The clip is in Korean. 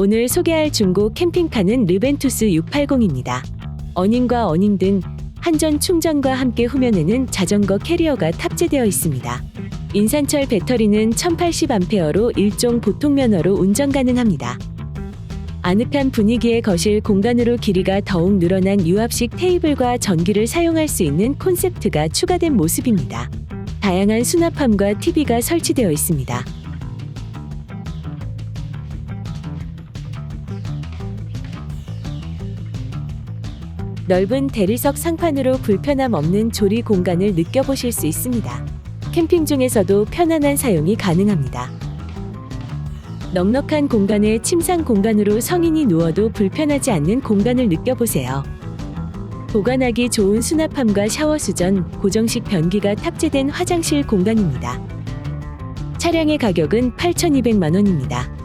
오늘 소개할 중고 캠핑카는 르벤투스 680입니다. 어닝과 어닝 등 한전 충전과 함께 후면에는 자전거 캐리어가 탑재되어 있습니다. 인산철 배터리는 1080A로 일종 보통 면허로 운전 가능합니다. 아늑한 분위기의 거실 공간으로 길이가 더욱 늘어난 유압식 테이블과 전기를 사용할 수 있는 콘셉트가 추가된 모습입니다. 다양한 수납함과 TV가 설치되어 있습니다. 넓은 대리석 상판으로 불편함 없는 조리 공간을 느껴보실 수 있습니다. 캠핑 중에서도 편안한 사용이 가능합니다. 넉넉한 공간에 침상 공간으로 성인이 누워도 불편하지 않는 공간을 느껴보세요. 보관하기 좋은 수납함과 샤워 수전, 고정식 변기가 탑재된 화장실 공간입니다. 차량의 가격은 8,200만 원입니다.